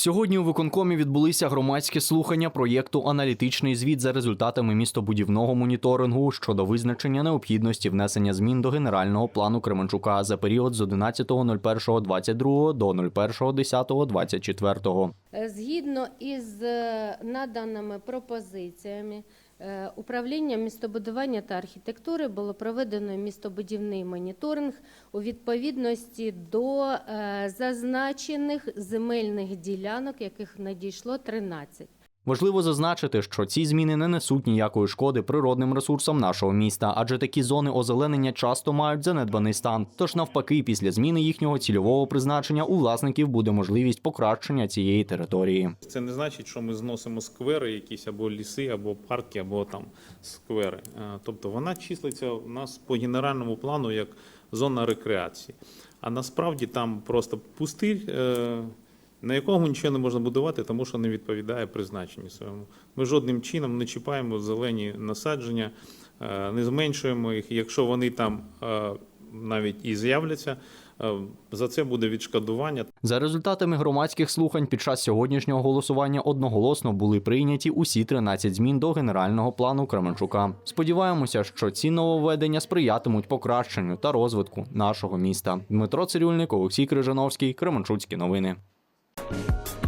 Сьогодні у виконкомі відбулися громадські слухання проєкту Аналітичний звіт за результатами містобудівного моніторингу щодо визначення необхідності внесення змін до генерального плану Кременчука за період з 11.01.22 до 01.10.24. Е, Згідно із е, наданими пропозиціями, управління містобудування та архітектури було проведено містобудівний моніторинг у відповідності до е, зазначених земельних ділянок, яких надійшло 13. Важливо зазначити, що ці зміни не несуть ніякої шкоди природним ресурсам нашого міста, адже такі зони озеленення часто мають занедбаний стан. Тож, навпаки, після зміни їхнього цільового призначення у власників буде можливість покращення цієї території. Це не значить, що ми зносимо сквери, якісь або ліси, або парки, або там сквери. Е, Тобто вона числиться у нас по генеральному плану як зона рекреації. А насправді там просто пустир, е, на якому нічого не можна будувати, тому що не відповідає призначенню своєму. Ми жодним чином не чіпаємо зелені насадження, е, не зменшуємо їх. Якщо вони там е, навіть і з'являться, е, за це буде відшкодування. За результатами громадських слухань під час сьогоднішнього голосування одноголосно були прийняті усі 13 змін до генерального плану Кременчука. Сподіваємося, що ці нововведення сприятимуть покращенню та розвитку нашого міста. Дмитро Цирюльник, Олексій Крижановський, Кременчуцькі новини. Bye.